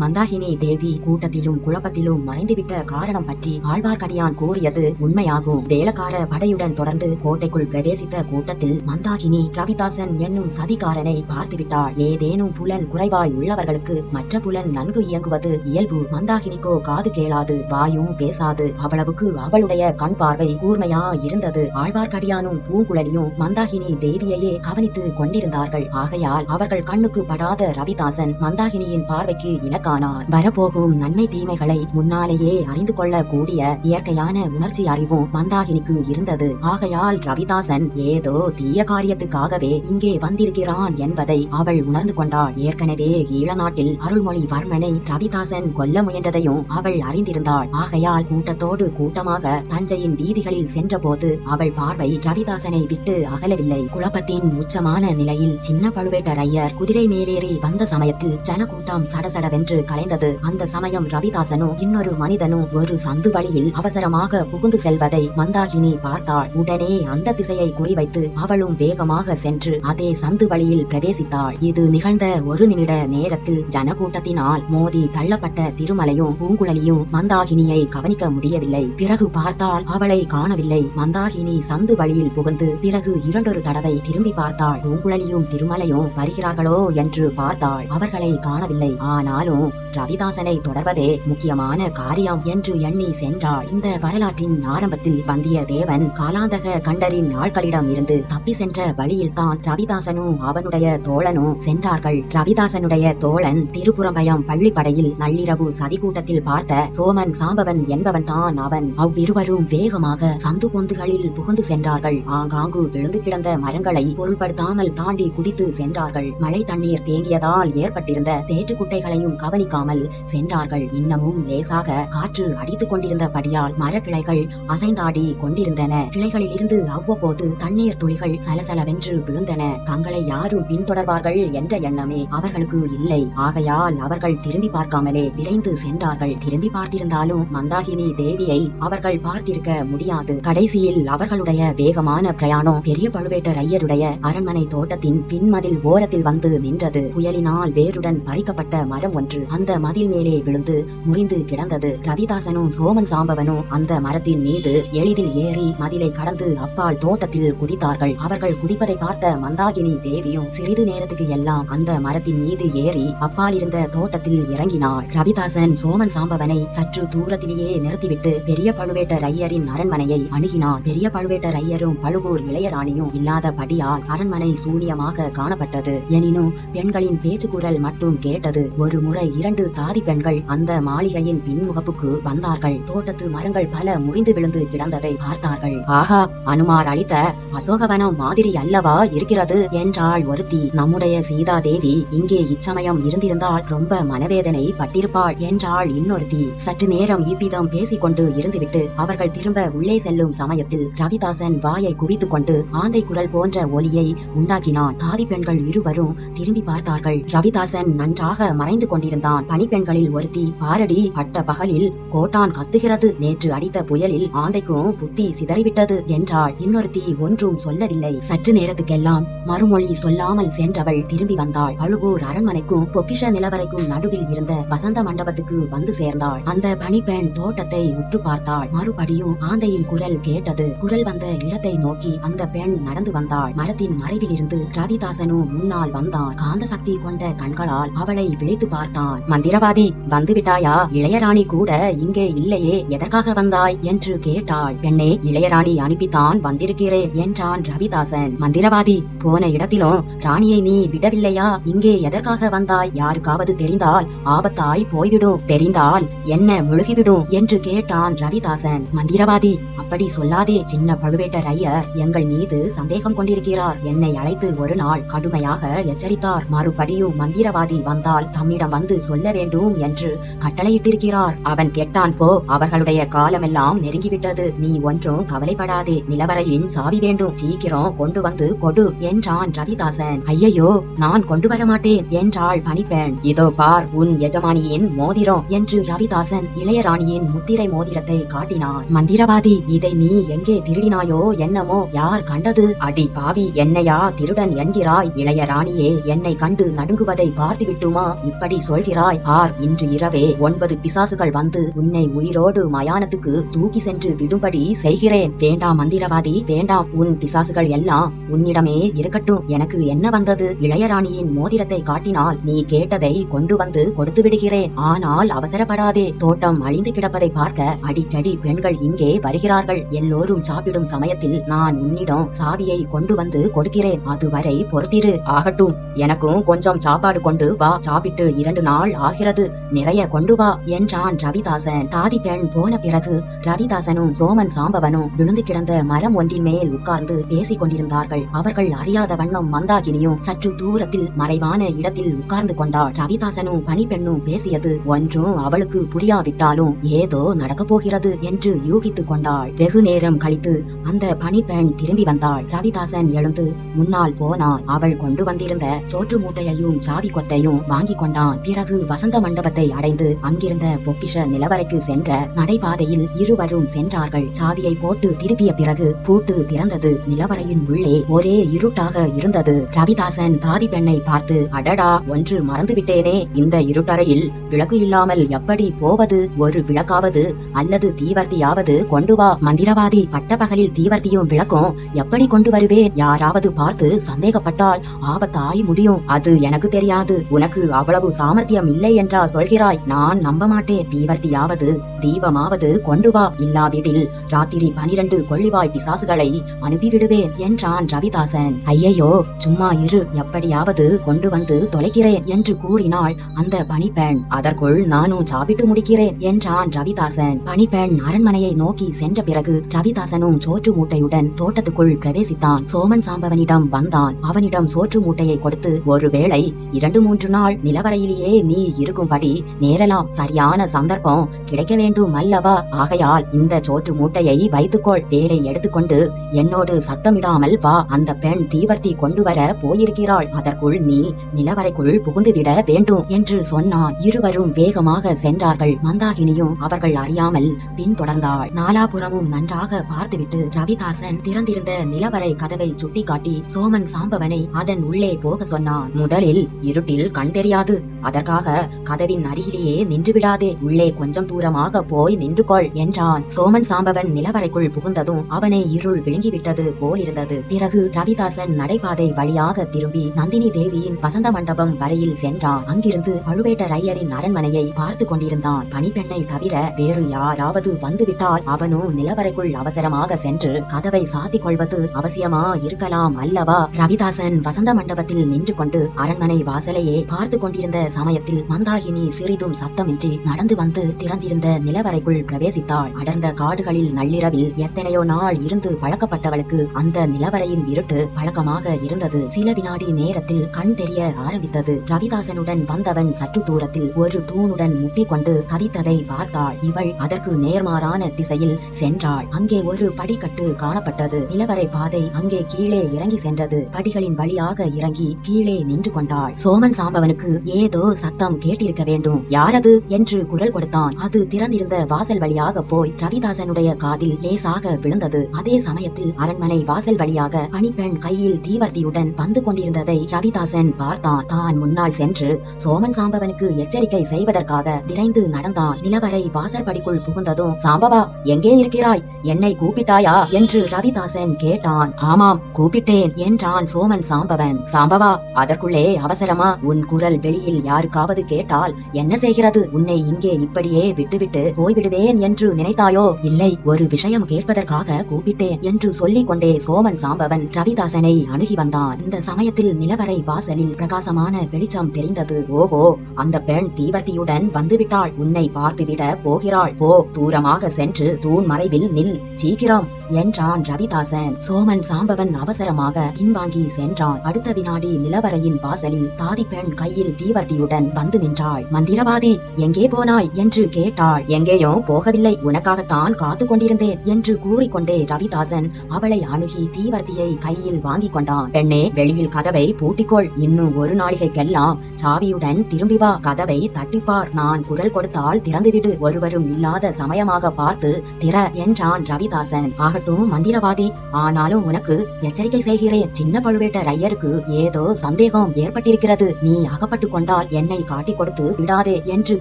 மந்தாகினி தேவி கூட்டத்திலும் குழப்பத்திலும் மறைந்துவிட்ட காரணம் பற்றி ஆழ்வார்க்கடியான் கூறியது உண்மையாகும். வேளக்கார படையுடன் தொடர்ந்து கோட்டைக்குள் பிரவேசித்த கூட்டத்தில் மந்தாகினி ரவிதாசன் என்னும் சதிகாரனை பார்த்துவிட்டாள். ஏதேனும் புலன் குறைவாய் உள்ளவர்களுக்கு மற்ற புலன் நன்கு இயங்குவது இயல்பு. மந்தாகினிக்கோ காது கேளாது வாயும் பேசாது. அவ்வளவுக்கு அவளுடைய கண் பார்வை கூர்மையா இருந்தது. ஆழ்வார்க்கடியானும் பூங்குழலியும் மந்தாகினி தேவியையே கவனித்து கொண்டிருந்தார்கள். ஆகையால் அவர்கள் கண்ணுக்கு படாத ரவிதாசன் மந்தாகினியின் பார்வைக்கு இலக்கானான் வரப்போகும் நன்மை தீமைகளை முன்னாலேயே அறிந்து கொள்ள கூடிய இயற்கையான உணர்ச்சி அறிவும் மந்தாகினிக்கு இருந்தது. ஆகையால் ரவிதாசன் ஏதோ தீய காரியத்துக்காகவே இங்கே வந்திருக்கிறான் என்பதை அவள் உணர்ந்து கொண்டாள். ஏற்கனவே ஈழ நாட்டில் அருள்மொழிவர்மனை ரவிதாசன் கொல்ல முயன்றதையும் அவள் அறிந்திருந்தாள். ஆகையால் கூட்டத்தோடு கூட்டமாக தஞ்சையின் வீதிகளில் சென்றபோது அவள் பார்வை ரவிதாசனை விட்டு அகலவில்லை. குழப்பத்தின் உச்சமான நிலையில் சின்ன பழுவேட்டரையர் குதிரை மேலேறி வந்த சமயத்தில் ஜனக்கூட்டம் சடசடவென்று கலைந்தது. அந்த சமயம் ரவிதாசனும் இன்னொரு மனிதனும் ஒரு சந்து வழியில் அவசரமாக புகுந்து செல்வதை மந்தாகினி பார்த்தாள். உடனே அந்த திசையை குறிவைத்து அவளும் வேகமாக சென்று அதே சந்து வழியில் பிரவேசித்தாள். இது நிகழ்ந்த ஒரு நிமிட நேரத்தில் ஜனக்கூட்டத்தினால் மோதி தள்ளப்பட்ட திருமலையும் பூங்குழலியும் மந்தாகினியை கவனிக்க முடியவில்லை. பிறகு பார்த்தால் அவளை காணவில்லை. மந்தாகினி சந்து வழியில் புகுந்து பிறகு இரண்டொரு தடவை திரும்பி பார்த்தாள். பூங்குழலியும் திருமலையும் வருகிறார்களோ என்று பார்த்தாள். அவர்களை காணவில்லை. ஆனாலும் ரவிதாசனை தொடர்வதே முக்கியமான காரியம் என்று எண்ணி சென்றாள். இந்த வரலாற்றின் ஆரம்பத்தில் வந்தியத்தேவன் காலாந்தக கண்டரின் ஆட்களிடம் இருந்து தப்பி சென்ற வழியில்தான் ரவிதாசனும் அவனுடைய தோழனும் சென்றார்கள். ரவிதாசனுடைய தோழன் திருப்புறம்பயம் பள்ளிப்படையில் நள்ளிரவு சதிக்கூட்டத்தில் பார்த்த சோமன் சாம்பவன் என்பவன் தான் அவன். அவ்விருவரும் வேகமாக சந்து பொந்துகளில் புகுந்து சென்றார்கள். ஆங்காங்கு விழுந்து கிடந்த மரங்களை பொருட்படுத்தாமல் தாண்டி குதித்து சென்றார்கள். மழை தண்ணீர் தேங்கியதால் ஏற்பட்டிருந்த சேற்றுக்குட்டைகளையும் கவனிக்காமல் சென்றார்கள். இன்னமும் லேசாக காற்று அடித்துக் கொண்டிருந்தபடியால் மரக்கிளைகள் அசைந்தாடி கொண்டிருந்தன. கிளைகளில் இருந்து அவ்வப்போது தண்ணீர் துளிகள் சலசலவென்று விழுந்தன. தங்களை யாரும் பின்தொடர்வார்கள் என்ற எண்ணமே அவர்களுக்கு இல்லை. ஆகையால் அவர்கள் திரும்பி பார்க்காமலே விரைந்து சென்றார்கள். திரும்பி பார்த்திருந்தாலும் மந்தாகினி தேவியை அவர்கள் பார்த்திருக்க முடியாது. கடைசியில் அவர்களுடைய வேகமான பிரயாணம் பெரிய பழுவேட்டர் ஐயருடைய அரண்மனை தோட்டத்தின் பின்மதில் ஓரத்தில் வந்து நின்றது. புயலினால் வேருடன் பறிக்கப்பட்ட மரம் ஒன்று அந்த மதில் மேலே விழுந்து முறிந்து கிடந்தது. ரவிதாசனும் சோமன் சாம்பவனும் அந்த மரத்தின் மீது எளிதில் ஏறி மதிலை கடந்து அப்பால் தோட்டத்தில் குதித்தார்கள். அவர்கள் குதிப்பதை பார்த்த மந்தாகினி தேவியும் சிறிது நேரத்துக்கு எல்லாம் அந்த மரத்தின் மீது ஏறி அப்பால் இருந்த தோட்டத்தில் இறங்கினாள். ரவிதாசன் சோமன் சாம்பவனை சற்று தூரத்திலேயே நிறுத்திவிட்டு பெரிய பழுவேட்டர் ஐயரின் அரண்மனையை அணுகினான். பெரிய பழுவேட்டர் ஐயரும் பழுவூர் இளையராணியும் இல்லாதபடியால் அரண்மனை சூனியமாக காணப்பட்டது. எனினும் பெண்களின் பேச்சு குரல் மட்டும் கேட்டது. ஒரு முறை இரண்டு தாதி பெண்கள் அந்த மாளிகையின் பின்முகப்புக்கு வந்தார்கள். தோட்டத்து மரங்கள் பல முறிந்து விழுந்து கிடந்ததை பார்த்தார்கள். ஆஹா அனுமார் அளித்த அசோகவனம் மாதிரி அல்லவா இருக்கிறது என்றாள் ஒருத்தி. நம்முடைய சீதா தேவி இங்கே இச்சமயம் இருந்திருந்தால் ரொம்ப மனவேதனை பட்டிருப்பாள் என்றாள் இன்னொருத்தி. சற்று நேரம் இவ்விதம் பேசிக்கொண்டு இருந்துவிட்டு அவர்கள் திரும்ப உள்ளே செல்லும் சமயத்தில் ரவிதாசன் வாயை குவித்துக் கொண்டு ஆந்தை குரல் போன்ற ஒலியை உண்டாக்கினான். தாதி பெண்கள் இருவரும் திரும்பி பார்த்தார்கள். ரவிதாசன் நன்றாக மறைந்து கொண்டிருந்த கொண்டிருந்தான் பணிப்பெண்களில் ஒருத்தி பாரடி பட்ட பகலில் கோட்டான் கத்துகிறது. நேற்று அடித்த புயலில் ஆந்தைக்கும் புத்தி சிதறிவிட்டது என்றாள் இன்னொருத்தி ஒன்றும் சொல்லவில்லை. சற்று நேரத்துக்கெல்லாம் மறுமொழி சொல்லாமல் சென்றவள் திரும்பி வந்தாள். பழுவூர் அரண்மனைக்கும் பொக்கிஷ நிலவரைக்கும் நடுவில் இருந்த வசந்த மண்டபத்துக்கு வந்து சேர்ந்தாள். அந்த பணிப்பெண் தோட்டத்தை உற்று பார்த்தாள். மறுபடியும் ஆந்தையின் குரல் கேட்டது. குரல் வந்த இடத்தை நோக்கி அந்த பெண் நடந்து வந்தாள். மரத்தின் மறைவில் இருந்து ரவிதாசனும் முன்னால் வந்தான். காந்த சக்தி கொண்ட கண்களால் அவளை விழித்து பார்த்தான். மந்திரவாதி வந்து விட்டாயா இளையராணி கூட இங்கே இல்லையே எதற்காக வந்தாய்? என்று கேட்டாள். பெண்ணே இளையராணி அனுப்பித்தான் வந்திருக்கிறேன் என்றான் ரவிதாசன். மந்திரவாதி போன இடத்திலும் ராணியை நீ விடவில்லையா? இங்கே எதற்காக வந்தாய்? யாருக்காவது தெரிந்தால் ஆபத்தாய் போய்விடும் தெரிந்தால் என்ன முழுகிவிடும்? என்று கேட்டான் ரவிதாசன். மந்திரவாதி அப்படி சொல்லாதே சின்ன பழுவேட்டர் ஐயர். எங்கள் மீது சந்தேகம் கொண்டிருக்கிறார். என்னை அழைத்து ஒரு நாள் கடுமையாக எச்சரித்தார். மறுபடியும் மந்திரவாதி வந்தால் தம்மிடம் வந்து சொல்ல வேண்டும் என்று கட்டளையிட்டிருக்கிறார். அவன் கெட்டான் போ அவர்களுடைய காலமெல்லாம் நெருங்கிவிட்டது. நீ ஒன்றும் கவலைப்படாதே. நிலவரையின் சாவி வேண்டும். சீக்கிரம் கொண்டு வந்து கொடு என்றான் ரவிதாசன். ஐயையோ நான் கொண்டு வர மாட்டேன் என்றாள் பணிப்பெண். இதோ பார் உன் எஜமானியின் மோதிரம் என்று ரவிதாசன் இளையராணியின் முத்திரை மோதிரத்தை காட்டினான். மந்திரவாதி இதை நீ எங்கே திருடினாயோ என்னமோ யார் கண்டது? அடி பாவி என்னையா திருடன் என்கிறாய். இளையராணியே என்னை கண்டு நடுங்குவதை பார்த்து விட்டுமா இப்படி சொல் சொல்கிறாய் ஆர் இன்று இரவே ஒன்பது பிசாசுகள் வந்து உன்னை உயிரோடு மயானத்துக்கு தூக்கி சென்று விடும்படி செய்கிறேன். வேண்டாம் மந்திரவாதி வேண்டாம். உன் பிசாசுகள் எல்லாம் உன்னிடமே இருக்கட்டும். எனக்கு என்ன வந்தது? இளையராணியின் மோதிரத்தை காட்டினால் நீ கேட்டதை கொண்டு வந்து கொடுத்து விடுகிறேன். ஆனால் அவசரப்படாதே. தோட்டம் அழிந்து கிடப்பதை பார்க்க அடிக்கடி பெண்கள் இங்கே வருகிறார்கள். எல்லோரும் சாப்பிடும் சமயத்தில் நான் உன்னிடம் சாவியை கொண்டு வந்து கொடுக்கிறேன். அதுவரை பொறுத்திரு. ஆகட்டும். எனக்கும் கொஞ்சம் சாப்பாடு கொண்டு வா. சாப்பிட்டு இரண்டு நாள் ஆகிறது. நிறைய கொண்டு வா என்றான் ரவிதாசன். தாதி பெண் போன பிறகு ரவிதாசனும் சோமன் சாம்பவனும் விழுந்து கிடந்த மரம் ஒன்றின் மேல் உட்கார்ந்து பேசிக் கொண்டிருந்தார்கள். அவர்கள் அறியாத வண்ணம் மந்தாகினியும் சற்று தூரத்தில் மறைவான இடத்தில் உட்கார்ந்து கொண்டாள். ரவிதாசனும் பணிப்பெண்ணும் பேசியது ஒன்றும் அவளுக்கு புரியாவிட்டாலும் ஏதோ நடக்கப் போகிறது என்று யூகித்துக் கொண்டாள். வெகு நேரம் கழித்து அந்த பணிப்பெண் திரும்பி வந்தாள். ரவிதாசன் எழுந்து முன்னால் போனான். அவள் கொண்டு வந்திருந்த சோற்று மூட்டையையும் சாவி கொத்தையும் வாங்கிக் கொண்டான். பிறகு வசந்த மண்டபத்தை அடைந்து அங்கிருந்த பொக்கிஷ நிலவரைக்கு சென்ற நடைபாதையில் இருவரும் சென்றார்கள். சாவியை போட்டு திருப்பிய பிறகு பூட்டு திறந்தது. நிலவரையின் உள்ளே ஒரே இருட்டாக இருந்தது. ரவிதாசன் தாதி பெண்ணை பார்த்து அடடா ஒன்று மறந்துவிட்டேனே. இந்த இருட்டறையில் விளக்கு இல்லாமல் எப்படி போவது? ஒரு விளக்காவது அல்லது தீவர்த்தியாவது கொண்டு வா. மந்திரவாதி பட்டபகலில் தீவர்த்தியும் விளக்கும். எப்படி கொண்டு வருவேன்? யாராவது பார்த்து சந்தேகப்பட்டால் ஆபத்தாய் முடியும். அது எனக்கு தெரியாது. உனக்கு அவ்வளவு சாமர்த்தியம் இல்லை என்றா சொல்கிறாய். நான் நம்ப மாட்டேன் தீவர்த்தியாவது தீபமாவது கொண்டு வா இல்லாவிடில். ராத்திரி பனிரெண்டு கொள்ளிவாய் பிசாசுகளை அனுப்பிவிடுவேன் என்றான் ரவிதாசன். ஐயையோ சும்மா இரு. எப்படியாவது கொண்டு வந்து தொலைக்கிறேன் என்று கூறினாள் அந்த பனிப்பெண் அதற்குள் நானும் சாப்பிட்டு முடிக்கிறேன் என்றான் ரவிதாசன். பனிப்பெண் அரண்மனையை நோக்கி சென்ற பிறகு ரவிதாசனும் சோற்று மூட்டையுடன் தோட்டத்துக்குள் பிரவேசித்தான். சோமன் சாம்பவனிடம் வந்தான். அவனிடம் சோற்று மூட்டையை கொடுத்து ஒருவேளை இரண்டு மூன்று நாள் நிலவரையிலேயே நீ இருக்கும்படி நேரலாம் சரியான சந்தர்ப்பம் கிடைக்க வேண்டும் அல்லவா ஆகையால் இந்த சோற்று மூட்டையை வைத்துக்கொள். வேலை எடுத்துக்கொண்டு என்னோடு சத்தமிடாமல் வா. அந்த பெண் தீவர்த்தி கொண்டு வர போயிருக்கிறாள். அதற்குள் நீ நிலவரைக்குள் புகுந்துவிட வேண்டும் என்று சொன்னான். இருவரும் வேகமாக சென்றார்கள். மந்தாகினியும் அவர்கள் அறியாமல் பின்தொடர்ந்தாள். நாலாபுறமும் நன்றாக பார்த்துவிட்டு ரவிதாசன் திறந்திருந்த நிலவரை கதவை சுட்டிக்காட்டி சோமன் சாம்பவனை அதன் உள்ளே போக சொன்னான். முதலில் இருட்டில் கண் தெரியாது. அதற்காக கதவின் அருகிலேயே நின்று விடாதே உள்ளே கொஞ்சம் தூரமாக போய் நின்று கொள் என்றான். சோமன் சாம்பவன் நிலவரைக்குள் புகுந்ததும் அவனை இருள் விழுங்கிவிட்டது போலிருந்தது. பிறகு ரவிதாசன் நடைபாதை வழியாக திரும்பி நந்தினி தேவியின் வசந்த மண்டபம் வரையில் சென்றான். அங்கிருந்து பழுவேட்டரையரின் அரண்மனையை பார்த்து கொண்டிருந்தான். பணிப்பெண்ணை தவிர வேறு யாராவது வந்துவிட்டால் அவனும் நிலவரைக்குள் அவசரமாக சென்று கதவை சாத்திக் கொள்வது அவசியமா இருக்கலாம் அல்லவா? ரவிதாசன் வசந்த மண்டபத்தில் நின்று கொண்டு அரண்மனை வாசலையே பார்த்து கொண்டிருந்த சமயத்தில் மந்தாகினி சிறிதும் சத்தமின்றி நடந்து வந்து திறந்திருந்த நிலவரைக்குள் பிரவேசித்தாள். அடர்ந்த காடுகளில் நள்ளிரவில் எத்தனையோ நாள் இருந்து பழக்கப்பட்டவளுக்கு அந்த நிலவரையின் இருட்டு பழக்கமாக இருந்தது. சில வினாடி நேரத்தில் கண் தெரிய ஆரம்பித்தது. ரவிதாசனுடன் வந்தவன் சற்று தூரத்தில் ஒரு தூணுடன் முட்டிக்கொண்டு தவித்ததை பார்த்தாள். இவள் அதற்கு நேர்மாறான திசையில் சென்றாள். அங்கே ஒரு படிக்கட்டு காணப்பட்டது. நிலவரை பாதை அங்கே கீழே இறங்கி சென்றது. படிகளின் வழியாக இறங்கி கீழே நின்று கொண்டாள். சோமன் சாம்பவனுக்கு ஏதோ சத்தம் கேட்டிருக்க வேண்டும். யாரது? என்று குரல் கொடுத்தான். அது திறந்திருந்த வாசல் வழியாக போய் ரவிதாசனுடைய காதில் லேசாக விழுந்தது. அதே சமயத்தில் அரண்மனை வாசல் வழியாக பணிப்பெண் கையில் தீவர்த்தியுடன் வந்து கொண்டிருந்ததை ரவிதாசன் பார்த்தான். தான் முன்னால் சென்று சோமன் சாம்பவனுக்கு எச்சரிக்கை செய்வதற்காக விரைந்து நடந்தான். நிலவரை வாசற்படிக்குள் புகுந்ததும் சாம்பவா எங்கே இருக்கிறாய்? என்னை கூப்பிட்டாயா? என்று ரவிதாசன் கேட்டான். ஆமாம் கூப்பிட்டேன் என்றான் சோமன் சாம்பவன். சாம்பவா அதற்குள்ளே அவசரமா? உன் குரல் வெளியில் யாருக்கு யாருக்காவது கேட்டால் என்ன செய்கிறது? உன்னை இங்கே இப்படியே விட்டுவிட்டு போய்விடுவேன் என்று நினைத்தாயோ? இல்லை ஒரு விஷயம் கேட்பதற்காக கூப்பிட்டேன் என்று சொல்லிக் கொண்டே சோமன் சாம்பவன் ரவிதாசனை அணுகி வந்தான். இந்த சமயத்தில் நிலவரை வாசலில் பிரகாசமான வெளிச்சம் தெரிந்தது. ஓஹோ அந்த பெண் தீவர்த்தியுடன் வந்துவிட்டாள். உன்னை பார்த்துவிட போகிறாள். போ தூரமாக சென்று தூண் மறைவில் நில். சீக்கிரம் என்றான் ரவிதாசன். சோமன் சாம்பவன் அவசரமாக பின்வாங்கி சென்றான். அடுத்த வினாடி நிலவரையின் வாசலில் தாதி பெண் கையில் தீவர்த்தியுடன் வந்து நின்றாள். மந்திரவாதி எங்கே போனாய்? என்று கேட்டாள். எங்கேயோ போகவில்லை. உனக்காகத்தான் காத்து கொண்டிருந்தேன் என்று கூறிக்கொண்டே ரவிதாசன் அவளை அணுகி தீவர்த்தியை கையில் வாங்கிக் கொண்டான். பெண்ணே வெளியில் கதவை பூட்டிக்கொள். இன்னும் ஒரு நாளிகைக்கெல்லாம் சாவியுடன் திரும்பி வா. கதவை தட்டிப்பார். நான் குரல் கொடுத்தால் திறந்துவிடு. ஒருவரும் இல்லாத சமயமாக பார்த்து திற என்றான் ரவிதாசன். ஆகட்டும் மந்திரவாதி. ஆனாலும் உனக்கு எச்சரிக்கை செய்கிறேன். சின்ன பழுவேட்டரையருக்கு ஏதோ சந்தேகம் ஏற்பட்டிருக்கிறது. நீ அகப்பட்டு கொண்டால் என்னை என்னை காட்டிக் கொடுத்து விடாதே என்று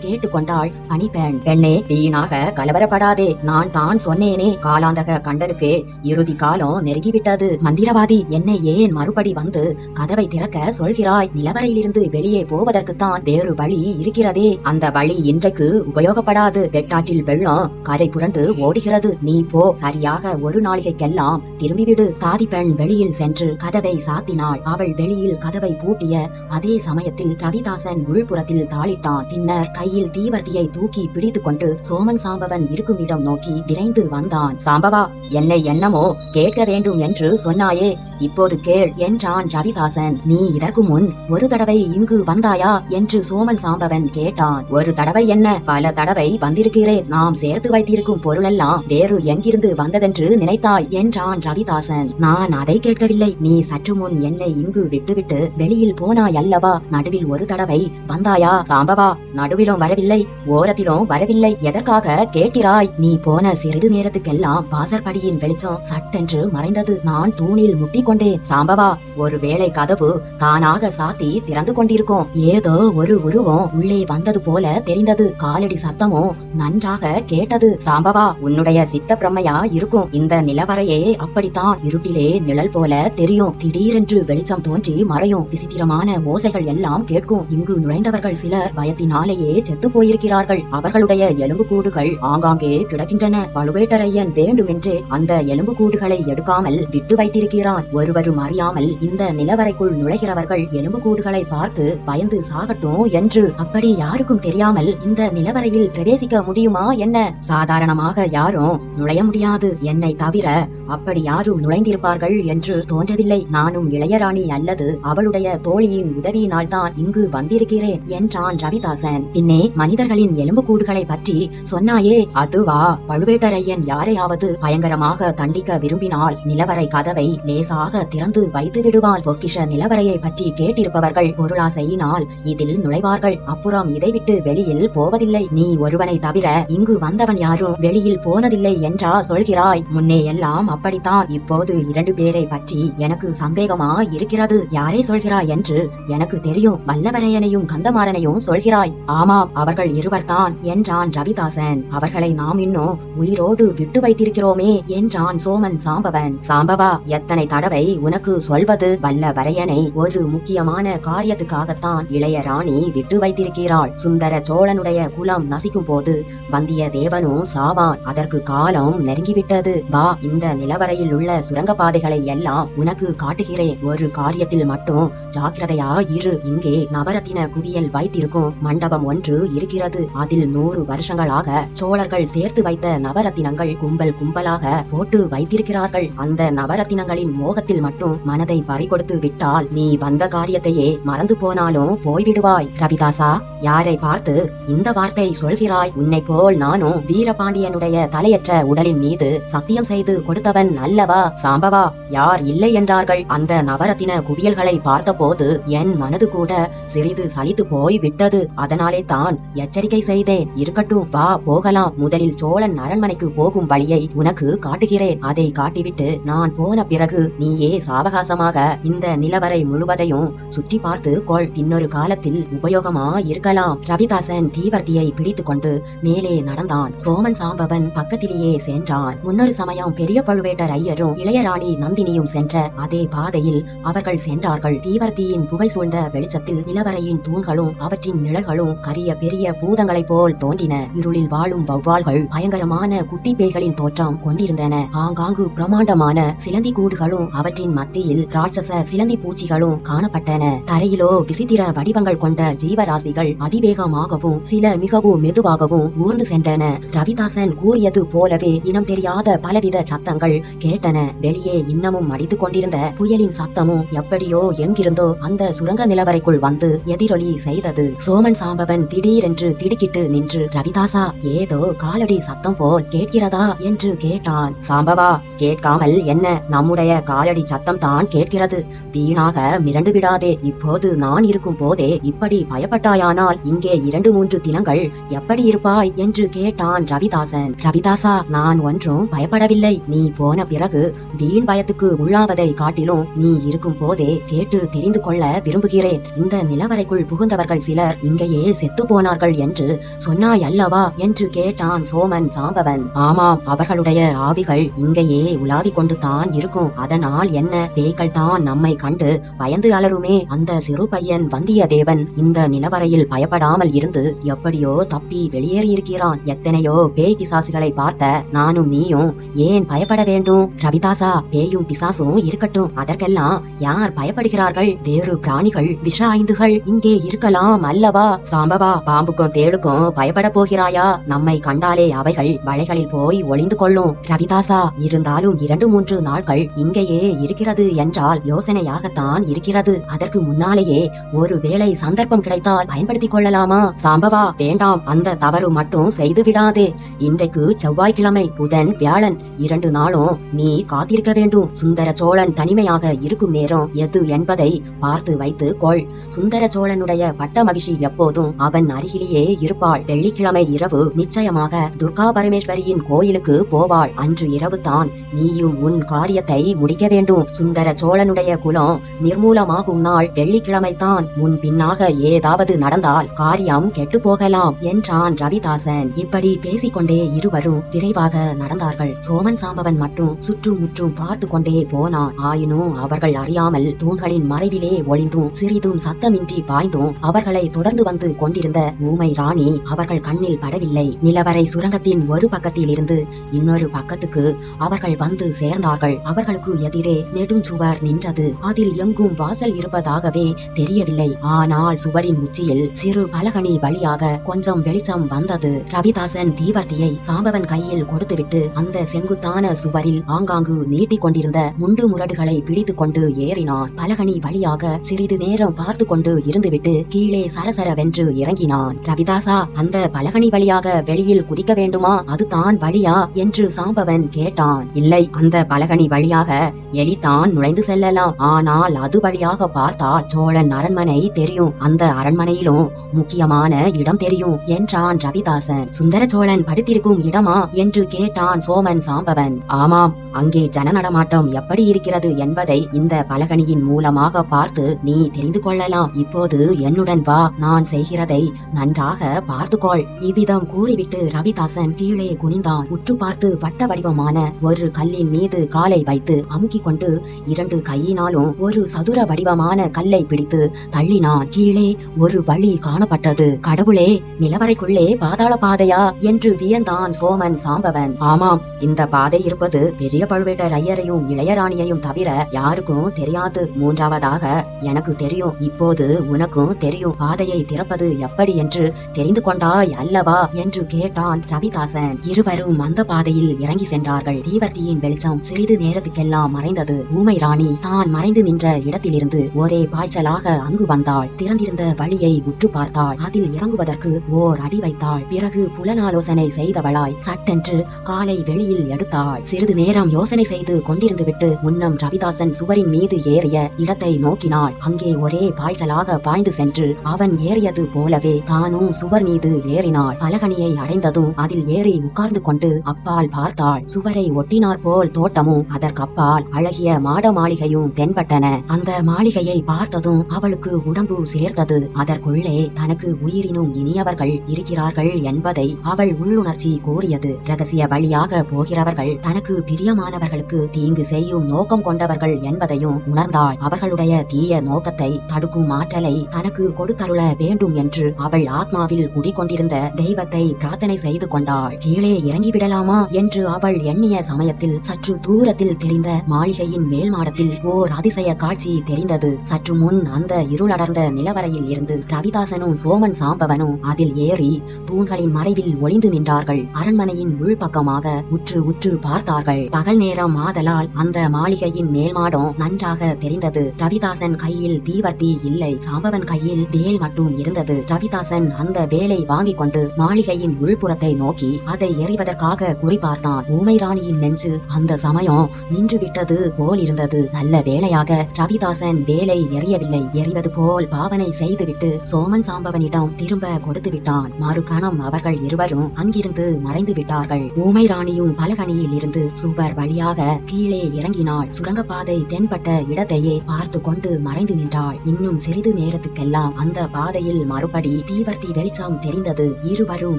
கேட்டுக்கொண்டாள் பனிப்பெண் பெண்ணே வீணாக கலவரப்படாதே. நான் தான் சொன்னேனே. காலாந்தக கண்டனுக்கு இறுதி காலம் நெருங்கிவிட்டது. மந்திரவாதி என்னை ஏன் மறுபடி வந்து கதவை திறக்க சொல்கிறாய்? நிலவரையிலிருந்து வெளியே போவதற்குத்தான் வேறு வழி இருக்கிறதே. அந்த வழி இன்றைக்கு உபயோகப்படாது. வெட்டாற்றில் வெள்ளம் கரை புரண்டு ஓடுகிறது. நீ போ. சரியாக ஒரு நாளிகைக்கெல்லாம் திரும்பிவிடு. தாதி பெண் வெளியில் சென்று கதவை சாத்தினாள். அவள் வெளியில் கதவை பூட்டிய அதே சமயத்தில் ரவிதாசன் உள் உள்புறத்தில் தாளிட்டான். பின்னர் கையில் தீவர்த்தியை தூக்கி பிடித்துக் கொண்டு சோமன் சாம்பவன் இருக்கும் இடம் நோக்கி விரைந்து வந்தான். சாம்பவா என்னை என்னமோ கேட்க வேண்டும் என்று சொன்னாயே. இப்போது கேள் என்றான் ரவிதாசன். நீ இதற்கு முன் ஒரு தடவை இங்கு வந்தாயா? என்று சோமன் சாம்பவன் கேட்டான். ஒரு தடவை என்ன? பல தடவை வந்திருக்கிறேன். நாம் சேர்த்து வைத்திருக்கும் பொருளெல்லாம் வேறு எங்கிருந்து வந்ததென்று நினைத்தாய்? என்றான் ரவிதாசன். நான் அதை கேட்கவில்லை. நீ சற்று முன் என்னை இங்கு விட்டுவிட்டு வெளியில் போனாய் அல்லவா நடுவில் ஒரு தடவை வந்தாயா சாம்பவா? நடுவிலும் வரவில்லை ஓரத்திலும் வரவில்லை. எதற்காக கேட்கிறாய்? நீ போன சிறிது நேரத்துக்கெல்லாம் வாசற்படியின் வெளிச்சம் சட்டென்று மறைந்தது. நான் தூணில் முட்டிக்கொண்டேன் சாம்பவா. ஒருவேளை கதவு தானாக சாத்தி திறந்து கொண்டிருக்கும். ஏதோ ஒரு உருவம் உள்ளே வந்தது போல தெரிந்தது. காலடி சத்தமும் நன்றாக கேட்டது. சாம்பவா உன்னுடைய சித்த பிரம்மையா இருக்கும். இந்த நிலவரையே அப்படித்தான் இருட்டிலே நிழல் போல தெரியும். திடீரென்று வெளிச்சம் தோன்றி மறையும். விசித்திரமான ஓசைகள் எல்லாம் கேட்கும். இங்கு மறைந்தவர்கள் சிலர் பயத்தினாலேயே செத்து போயிருக்கிறார்கள். அவர்களுடைய எலும்புக்கூடுகள் ஆங்காங்கே கிடக்கின்றன. பழுவேட்டரையன் வேண்டுமென்றே அந்த எலும்புக்கூடுகளை எடுக்காமல் விட்டு வைத்திருக்கிறான் ஒருவரும் அறியாமல் இந்த நிலவரைக்குள் நுழைகிறவர்கள் எலும்புக்கூடுகளை பார்த்து பயந்து சாகட்டும் என்று அப்படி யாருக்கும் தெரியாமல் இந்த நிலவரையில் பிரவேசிக்க முடியுமா என்ன? சாதாரணமாக யாரும் நுழைய முடியாது. என்னை தவிர அப்படி யாரும் நுழைந்திருப்பார்கள் என்று தோன்றவில்லை. நானும் இளையராணி அல்லது அவளுடைய தோழியின் உதவியினால் தான் இங்கு வந்திருக்கிறேன். என்றான் ரவிதாசன். பின்னே மனிதர்களின் எலும்புக்கூடுகளை பற்றி சொன்னாயே. அதுவா. பழுவேட்டரையன் யாரையாவது பயங்கரமாக தண்டிக்க விரும்பினால் நிலவரை கதவை லேசாக திறந்து வைத்து விடுவான் பொக்கிஷ நிலவரையை பற்றி கேட்டிருப்பவர்கள் பொருளாசையினால் இதில் நுழைவார்கள். அப்புறம் இதைவிட்டு வெளியில் போவதில்லை. நீ ஒருவனை தவிர இங்கு வந்தவன் யாரும் வெளியில் போனதில்லை என்றா சொல்கிறாய். முன்னே எல்லாம் அப்படித்தான். இப்போது இரண்டு பேரை பற்றி எனக்கு சந்தேகமா இருக்கிறது. யாரே சொல்கிறாய் என்று எனக்கு தெரியும். வல்லவரையனையும் கந்தமாறனையும் சொல்கிறாய் ஆமாம் அவர்கள் இருவர்தான் என்றான் ரவிதாசன். அவர்களை நாம் இன்னும் உயிரோடு விட்டு வைத்திருக்கிறோமே என்றான் சோமன் சாம்பவன். சாம்பவா எத்தனை தடவை உனக்கு சொல்வது வல்ல வரையனை ஒரு முக்கியமான காரியத்துக்காகத்தான் இளைய ராணி விட்டு வைத்திருக்கிறாள். சுந்தர சோழனுடைய குலம் நசிக்கும் போது வந்திய தேவனும் சாவான். அதற்கு காலம் நெருங்கிவிட்டது. வா இந்த நிலவரையில் உள்ள சுரங்கப்பாதைகளை எல்லாம் உனக்கு காட்டுகிறேன். ஒரு காரியத்தில் மட்டும் ஜாக்கிரதையா இரு. இங்கே நவரத்தின குவியல் வைத்திருக்கும் மண்டபம் ஒன்று இருக்கிறது. அதில் நூறு வருஷங்களாக சோழர்கள் சேர்த்து வைத்த நவரத்தினங்கள் கும்பல் கும்பலாக போட்டு வைத்திருக்கிறார்கள். அந்த நவரத்தினங்களின் மோகத்தில் மட்டும் மனதை பறிகொடுத்து விட்டால் நீ வந்த காரியத்தையே மறந்து போனாலும் போய்விடுவாய். ரவிதாசா யாரை பார்த்து இந்த வார்த்தை சொல்கிறாய்? உன்னை போல் நானும் வீரபாண்டியனுடைய தலையற்ற உடலின் மீது சத்தியம் செய்து கொடுத்தவன் அல்லவா? சாம்பவா யார் இல்லை என்றார்கள். அந்த நவரத்தின குவியல்களை பார்த்தபோது என் மனது கூட சிறிது சளி சலித்து போய் விட்டது அதனாலே தான் எச்சரிக்கை செய்தேன். இருக்கட்டும் வா போகலாம். முதலில் சோழன் அரண்மனைக்கு போகும் வழியை உனக்கு காட்டுகிறேன். அதை காட்டிவிட்டு நான் போன பிறகு நீயே சாவகாசமாக இந்த நிலவரை முழுவதையும் சுற்றி பார்த்து கொள். இன்னொரு காலத்தில் உபயோகமா இருக்கலாம் ரவிதாசன் தீவர்த்தியை பிடித்து கொண்டு மேலே நடந்தான். சோமன் சாம்பவன் பக்கத்திலேயே சென்றான். முன்னொரு சமயம் பெரிய பழுவேட்டர் ஐயரும் இளையராணி நந்தினியும் சென்ற அதே பாதையில் அவர்கள் சென்றார்கள். தீவர்த்தியின் புகை சூழ்ந்த வெளிச்சத்தில் நிலவரையின் கண்களும் அவற்றின் நிழல்களும் கரிய பெரிய பூதங்களைப் போல் தோன்றின. இருளில் வாழும் வௌவால்கள் பயங்கரமான குட்டி பேய்களின் தோற்றம் கொண்டிருந்தன. ஆங்காங்கு பிரமாண்டமான சிலந்தி கூடுகளும் அவற்றின் மத்தியில் ராட்சச சிலந்தி பூச்சிகளும் காணப்பட்டன. தரையிலோ விசித்திர வடிவங்கள் கொண்ட ஜீவராசிகள் அதிவேகமாகவும் சில மிகவும் மெதுவாகவும் ஊர்ந்து சென்றன. ரவிதாசன் கூறியது போலவே இனம் தெரியாத பலவித சத்தங்கள் கேட்டன. வெளியே இன்னமும் அடித்துக் கொண்டிருந்த புயலின் சத்தமும் எப்படியோ எங்கிருந்தோ அந்த சுரங்க நிலவரைக்குள் வந்து எதிரொலி செய்தது. சோமன் சாம்பவன் திடீரென்று திடுக்கிட்டு நின்று ரவிதாசா ஏதோ காலடி சத்தம் போல் கேட்கிறதா? என்று கேட்டான். சாம்பவா கேட்காமல் என்ன? நம்முடைய காலடி சத்தம் தான் கேட்கிறது. வீணாக மிரண்டு விடாதே. இப்போது நான் இருக்கும் போதே இப்படி பயப்பட்டாயானால் இங்கே இரண்டு மூன்று தினங்கள் எப்படி இருப்பாய்? என்று கேட்டான் ரவிதாசன். ரவிதாசா நான் ஒன்றும் பயப்படவில்லை. நீ போன பிறகு வீண் பயத்துக்கு உள்ளாவதை காட்டிலும் நீ இருக்கும் போதே கேட்டு தெரிந்து கொள்ள விரும்புகிறேன். இந்த நிலவரைக்குள் புக புகுந்தவர்கள் சிலர் இங்கேயே செத்து போனார்கள் என்று சொன்னாய் அல்லவா? என்று கேட்டான் சோமன் சாம்பவன். ஆமாம் அவர்களுடைய ஆவிகள் இங்கேயே உலாவிக் கொண்டு தான் இருக்கும். அதனால் என்ன? பேய்கள் தான் நம்மை கண்டு பயந்து அலருமே அந்த சிறு பையன் வந்தியத்தேவன் இந்த நிலவரையில் பயப்படாமல் இருந்து எப்படியோ தப்பி வெளியேறியிருக்கிறான். எத்தனையோ பேய் பிசாசுகளை பார்த்த நானும் நீயும் ஏன் பயப்பட வேண்டும்? ரவிதாசா பேயும் பிசாசும் இருக்கட்டும். அதற்கெல்லாம் யார் பயப்படுகிறார்கள்? வேறு பிராணிகள் விஷ ஐந்துகள் இங்கே இருக்கலாம் அல்லவா? சாம்பவா பாம்புக்கும் தேடுக்கும் பயப்பட போகிறாயா? நம்மை கண்டாலே அவைகள் வலைகளில் போய் ஒளிந்து கொள்ளும். ரவிதாசா இருந்தாலும் இரண்டு மூன்று நாட்கள் இங்கேயே இருக்கிறது என்றால் யோசனையாகத்தான் இருக்கிறது. அதற்கு முன்னாலேயே ஒரு வேளை சந்தர்ப்பம் கிடைத்தால் பயன்படுத்திக் கொள்ளலாமா? சாம்பவா வேண்டாம். அந்த தவறு மட்டும் செய்து விடாதே. இன்றைக்கு செவ்வாய்க்கிழமை புதன் வியாழன் இரண்டு நாளும் நீ காத்திருக்க வேண்டும். சுந்தர சோழன் தனிமையாக இருக்கும் நேரம் எது என்பதை பார்த்து வைத்து கொள். சுந்தர சோழனுடைய ஆலய வட்ட மகிஷி எப்போதும் அவன் அருகிலேயே இருப்பாள். வெள்ளிக்கிழமை இரவு நிச்சயமாக துர்கா பரமேஸ்வரியின் கோயிலுக்கு போவாள். அன்று இரவு தான் நீயும் உன் காரியத்தை முடிக்க வேண்டும். சுந்தர சோழனுடைய குலம் நிர்மூலமாகும் நாள் வெள்ளிக்கிழமை தான் முன் பின்னாக ஏதாவது நடந்தால் காரியம் கெட்டு போகலாம் என்றான் ரவிதாசன். இப்படி பேசிக்கொண்டே இருவரும் விரைவாக நடந்தார்கள். சோமன் சாம்பவன் மட்டும் சுற்றும் முற்றும் பார்த்து கொண்டே போனான். ஆயினும் அவர்கள் அறியாமல் தூண்களின் மறைவிலே ஒளிந்தும் சிறிதும் சத்தமின்றி பாய்ந்தும் அவர்களை தொடர்ந்து வந்து கொண்டிருந்த ஊமை ராணி அவர்கள் கண்ணில் படவில்லை. நிலவரை சுரங்கத்தின் ஒரு பக்கத்தில் இருந்து இன்னொரு பக்கத்துக்கு அவர்கள் வந்து சேர்ந்தார்கள். அவர்களுக்கு எதிரே நெடுஞ்சுவர் நின்றது. அதில் எங்கும் வாசல் இருப்பதாகவே தெரியவில்லை. ஆனால் சுவரின் உச்சியில் சிறு பலகனி வழியாக கொஞ்சம் வெளிச்சம் வந்தது. ரவிதாசன் தீவர்த்தியை சாம்பவன் கையில் கொடுத்துவிட்டு அந்த செங்குத்தான சுவரில் ஆங்காங்கு நீட்டிக் கொண்டிருந்த முண்டு முரடுகளை பிடித்துக் கொண்டு ஏறினான். பலகனி வழியாக சிறிது நேரம் பார்த்து கொண்டு இருந்துவிட்டு கீழே சரசரவென்று இறங்கினான். ரவிதாசா அந்த பலகனி வழியாக வெளியில் குதிக்க வேண்டுமா? அதுதான் வழியா? என்று சாம்பவன் கேட்டான். இல்லை அந்த பலகனி வழியாக எலி தான் நுழைந்து செல்லலாம். ஆனால் அது வழியாக பார்த்தால் சோழன் அரண்மனை தெரியும். அந்த அரண்மனையிலும் முக்கியமான இடம் தெரியும் என்றான் ரவிதாசன். சுந்தர சோழன் படுத்திருக்கும் இடமா? என்று கேட்டான் சோமன் சாம்பவன். ஆமாம் அங்கே ஜன நடமாட்டம் எப்படி இருக்கிறது என்பதை இந்த பலகனியின் மூலமாக பார்த்து நீ தெரிந்து கொள்ளலாம். இப்போது என்னுடன் வா நான் செய்கிறதை நன்றாக பார்த்துக்கொள். இவ்விதம் கூறிவிட்டு ரவிதாசன் கீழே குனிந்தான். உற்று பார்த்து வட்ட வடிவமான ஒரு கல்லின் மீது காலை வைத்து அமுக்கிக் கொண்டு இரண்டு கையினாலும் ஒரு சதுர வடிவமான கல்லை பிடித்து தள்ளினான். கீழே ஒரு வழி காணப்பட்டது. கடவுளே நிலவரைக்குள்ளே பாதாள பாதையா? என்று வியந்தான் சோமன் சாம்பவன். ஆமாம் இந்த பாதை இருப்பது பெரிய பழுவேட்டர் ஐயரையும் இளையராணியையும் தவிர யாருக்கும் தெரியாது. மூன்றாவதாக எனக்கு தெரியும். இப்போது உனக்கும் தெரியும் பாதையை திறப்பது எப்படி என்று தெரிந்து கொண்டாய் அல்லவா என்று கேட்டான் ரவிதாசன். இருவரும் அந்த பாதையில் இறங்கி சென்றார்கள். தீவர்த்தியின் வெளிச்சம் சிறிது நேரத்துக்கெல்லாம் மறைந்தது. ஊமை ராணி தான் மறைந்து நின்ற இடத்திலிருந்து ஒரே பாய்ச்சலாக அங்கு வந்தாள். திறந்திருந்த வழியை உற்று பார்த்தாள். அதில் இறங்குவதற்கு ஓர் அடி வைத்தாள். பிறகு புலனாலோசனை செய்தவளாய் சட்டென்று காலை வெளியில் எடுத்தாள். சிறிது நேரம் யோசனை செய்து கொண்டிருந்து விட்டு முன்னம் ரவிதாசன் சுவரின் மீது ஏறிய இடத்தை நோக்கினாள். அங்கே ஒரே பாய்ச்சலாக பாய்ந்து சென்று அவன் ஏறியது போலவே தானும் சுவர் மீது ஏறினாள். பலகனியை அடைந்ததும் அதில் ஏறி உட்கார்ந்து கொண்டு அப்பால் பார்த்தாள். சுவரை ஒட்டினார் போல் தோட்டமும் அதற்கப்பால் அழகிய மாட மாளிகையும் தென்பட்டன. அந்த மாளிகையை பார்த்ததும் அவளுக்கு உடம்பு சேர்த்தது அதற்குள்ளே தனக்கு உயிரினும் இனியவர்கள் இருக்கிறார்கள் என்பதை அவள் உள்ளுணர்ச்சி கூறியது. ரகசிய வழியாக போகிறவர்கள் தனக்கு பிரியமானவர்களுக்கு தீங்கு செய்யும் நோக்கம் கொண்டவர்கள் என்பதையும் உணர்ந்தாள். அவர்களுடைய தீய நோக்கத்தை தடுக்கும் ஆற்றலை தனக்கு கொடுத்தருள வேண்டும் என்று அவள் ஆத்மாவில் குடிகொண்டிருந்த தெய்வத்தை பிரார்த்தனை செய்து கொண்டாள். கீழே இறங்கிவிடலாமா என்று அவள் எண்ணிய சமயத்தில் சற்று தூரத்தில் தெரிந்த மாளிகையின் மேல் மாடத்தில் ஓர் அதிசய காட்சி தெரிந்தது. சற்று முன் அந்த இருளடர்ந்த நிலவரையில் இருந்து ரவிதாசனும் சோமன் சாம்பவனும் அதில் ஏறி தூண்களின் மறைவில் ஒளிந்து நின்றார்கள். அரண்மனையின் உள்பக்கமாக உற்று உற்று பார்த்தார்கள். பகல் நேரம் ஆதலால் அந்த மாளிகையின் மேல் மாடம் நன்றாக தெரிந்தது. ரவிதாசன் கையில் தீவர்த்தி இல்லை சாம்பவன் கையில் வேல் மட்டும் இருந்தது. ரவிதாசன் அந்த வேலை வாங்கிக் கொண்டு மாளிகையின் உள்புறத்தை நோக்கி அதை எறிவதற்காக குறிப்பார்த்தான் ஊமை ராணியின் நெஞ்சு அந்த சமயம் நின்று விட்டது போல் இருந்தது. நல்ல வேலையாக ரவிதாசன் வேலை எறியவில்லை. எறிவது போல் பாவனை செய்துவிட்டு சோமன் சாம்பவனிடம் திரும்ப கொடுத்து விட்டான். மறுகணம் அவர்கள் இருவரும் அங்கிருந்து மறைந்து விட்டார்கள். ஊமை ராணியும் பலகணியில் இருந்து சுவர் வழியாக கீழே இறங்கினாள். சுரங்கப்பாதை தென்பட்ட இடத்தையே பார்த்து கொண்டு மறைந்து நின்றாள். இன்னும் சிறிது நேரத்துக்கெல்லாம் போதெல்லாம் அந்த பாதையில் மறுபடி தீவர்த்தி வெளிச்சம் தெரிந்தது. இருவரும்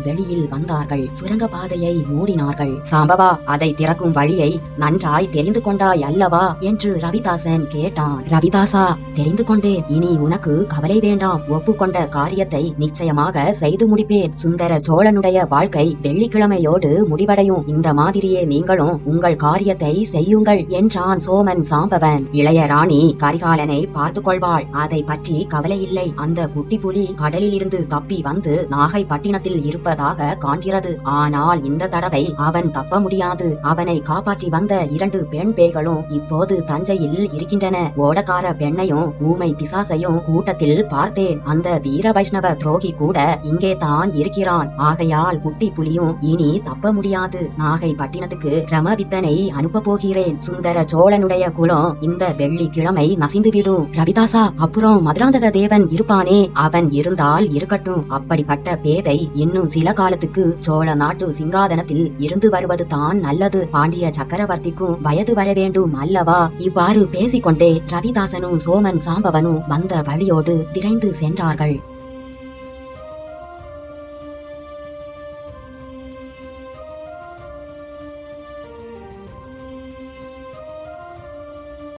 வெளியில் வந்தார்கள். சுரங்க பாதையை மூடினார்கள். சாம்பவா அதை திறக்கும் வழியை நன்றாய் தெரிந்து கொண்டாய் அல்லவா? என்று ரவிதாசன் கேட்டான். ரவிதாசா தெரிந்து கொண்டேன். இனி உனக்கு கவலை வேண்டாம். ஒப்புக்கொண்ட காரியத்தை நிச்சயமாக செய்து முடிப்பேன். சுந்தர சோழனுடைய வாழ்க்கை வெள்ளிக்கிழமையோடு முடிவடையும். இந்த மாதிரியே நீங்களும் உங்கள் காரியத்தை செய்யுங்கள் என்றான் சோமன் சாம்பவன். இளைய ராணி கரிகாலனை பார்த்துக் கொள்வாள் அதை பற்றி கவலை இல்லை அந்த குட்டி புலி கடலிலிருந்து தப்பி வந்து நாகைப்பட்டினத்தில் இருப்பதாக காண்கிறது. ஆனால் இந்த தடவை அவன் தப்ப முடியாது. அவனை காப்பாற்றி வந்த இரண்டு பெண் பேய்களும் இப்போது தஞ்சையில் இருக்கின்றன. ஓடக்கார பெண்ணையும் ஊமை பிசாசையும் கூட்டத்தில் பார்த்தேன். அந்த வீர வைஷ்ணவ துரோகி கூட இங்கே தான் இருக்கிறான். ஆகையால் குட்டி புலியும் இனி தப்ப முடியாது. நாகை பட்டினத்துக்கு கிரமவித்தனை அனுப்ப போகிறேன். சுந்தர சோழனுடைய குலம் இந்த வெள்ளிக்கிழமை நசிந்துவிடும். ரவிதாசா அப்புறம் மதுராந்தக தேவன் இருப்பானே அவன் இருந்தால் இருக்கட்டும். அப்படிப்பட்ட பேதை இன்னும் சில காலத்துக்கு சோழ நாட்டு சிங்காதனத்தில் இருந்து வருவது தான் நல்லது. பாண்டிய சக்கரவர்த்திக்கும் வயது வர வேண்டும் அல்லவா? இவ்வாறு பேசிக்கொண்டே ரவிதாசனும் சோமன் சாம்பவனும் வந்த வழியோடு விரைந்து சென்றார்கள்.